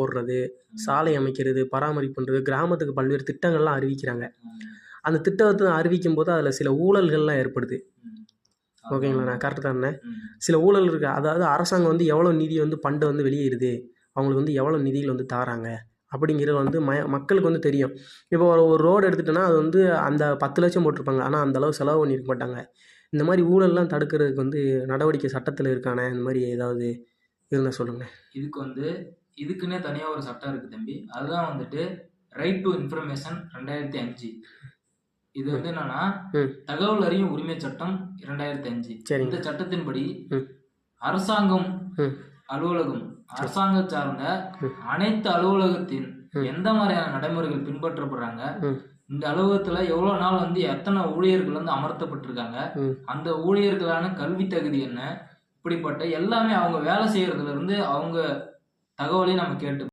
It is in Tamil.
போடுறது சாலை அமைக்கிறது பராமரிப்பு பண்ணுறது கிராமத்துக்கு பல்வேறு திட்டங்கள்லாம் அறிவிக்கிறாங்க. அந்த திட்டத்தை அறிவிக்கும் போது அதில் சில ஊழல்கள்லாம் ஏற்படுது. ஓகேங்களா? நான் கரெக்டு தானே? சில ஊழல் இருக்குது அதாவது அரசாங்கம் வந்து எவ்வளோ நிதி வந்து ஃபண்டு வந்து வெளியிடுது அவங்களுக்கு வந்து எவ்வளோ நிதிகள் வந்து தாராங்க? அப்படிங்கிறது வந்து ம மக்களுக்கு வந்து தெரியும். இப்போ ஒரு ஒரு ரோடு எடுத்துட்டோன்னா அது வந்து அந்த பத்து லட்சம் போட்டிருப்பாங்க. ஆனால் அந்த அளவு செலவு பண்ணியிருக்க மாட்டாங்க. இந்த மாதிரி ஊழல்லாம் தடுக்கிறதுக்கு வந்து நடவடிக்கை சட்டத்தில் இருக்கானே? இந்த மாதிரி ஏதாவது இருந்தால் சொல்லுங்கள் இதுக்கு வந்து இதுக்குன்னே தனியாக ஒரு சட்டம் இருக்குது தம்பி அதுதான் வந்துட்டு ரைட் டு இன்ஃபர்மேஷன் ரெண்டாயிரத்தி அஞ்சு இது வந்து என்னன்னா. தகவல் அறியும் உரிமை சட்டம் இரண்டாயிரத்தி அஞ்சு. இந்த சட்டத்தின்படி. அரசாங்கம். அலுவலகம் அரசாங்கம் சார்ந்த. அனைத்து அலுவலகத்தின். எந்த மாதிரியான நடைமுறைகள் பின்பற்றப்படுறாங்க. இந்த அலுவலகத்துல எவ்வளவு நாள் வந்து எத்தனை ஊழியர்கள் வந்து அமர்த்தப்பட்டிருக்காங்க. அந்த ஊழியர்களான கல்வி தகுதி என்ன இப்படிப்பட்ட எல்லாமே அவங்க வேலை செய்யறதுல இருந்து அவங்க தகவலையும் நம்ம கேட்டு